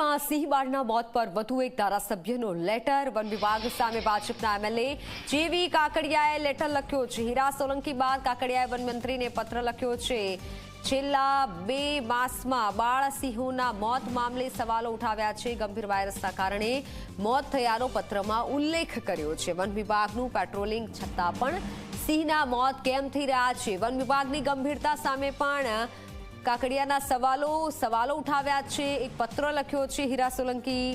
અમરેલીમાં સિંહ બાળના મોત પર વધુ એક ધારાસભ્યનો લેટર. વન વિભાગ સામે ભાજપના એમએલએ જેવી કાકડિયાએ લેટર લખ્યો. છે હીરા સોલંકી બાદ કાકડિયાએ વનમંત્રીને પત્ર લખ્યો છે. છેલ્લા બે માસમાં બાળ સિંહોના મોત મામલે સવાલો ઉઠાવ્યા છે. ગંભીર વાયરસના કારણે મોત થયાનો પત્રમાં ઉલ્લેખ કર્યો છે. વન વિભાગનું પેટ્રોલિંગ છતાં પણ સિંહના મોત કેમ થઈ રહ્યા છે? વન વિભાગની ગંભીરતા સામે પણ કાકડિયાના સવાલો સવાલો ઉઠાવ્યા છે. એક પત્ર લખ્યો છે હીરા સોલંકી.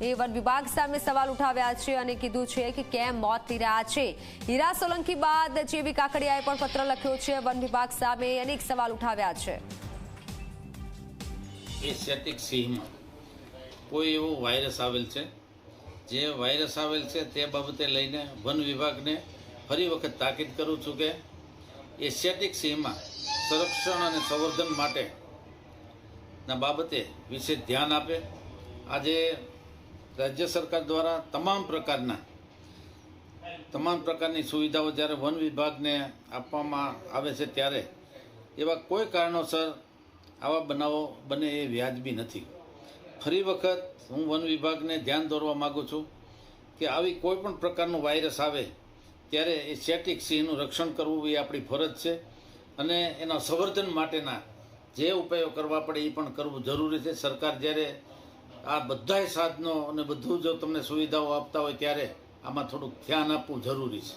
એ વન વિભાગ સામે સવાલ ઉઠાવ્યા છે અને કીધું છે કે કેમ મોત થઈ રહ્યા છે. હીરા સોલંકી બાદ જેવી કાકડિયાએ પણ પત્ર લખ્યો છે. વન વિભાગ સામે અનેક સવાલ ઉઠાવ્યા છે. એશિયાટિક સિંહમાં કોઈ એવો વાયરસ આવેલ છે? જે વાયરસ આવેલ છે તે બાબતે લઈને વન વિભાગને ફરી વખત તાકીદ કરું છું કે એશિયાટિક સિંહમાં સંરક્ષણ અને સંવર્ધન માટે ના બાબતે વિશેષ ધ્યાન આપે. આજે રાજ્ય સરકાર દ્વારા તમામ પ્રકારના, તમામ પ્રકારની સુવિધાઓ જ્યારે વન વિભાગને આપવામાં આવે છે ત્યારે એવા કોઈ કારણોસર આવા બનાવો બને એ વ્યાજબી નથી. ફરી વખત હું વન વિભાગને ધ્યાન દોરવા માગું છું કે આવી કોઈ પણ પ્રકારનું વાયરસ આવે, ત્યારે એ સેટિક સિંહનું રક્ષણ કરવું એ આપણી ફરજ છે. અને એના સંવર્ધન માટેના જે ઉપાયો કરવા પડે એ પણ કરવું જરૂરી છે. સરકાર જ્યારે આ બધાય સાધનો અને બધું જો તમને સુવિધાઓ આપતા હોય ત્યારે આમાં થોડુંક ધ્યાન આપવું જરૂરી છે.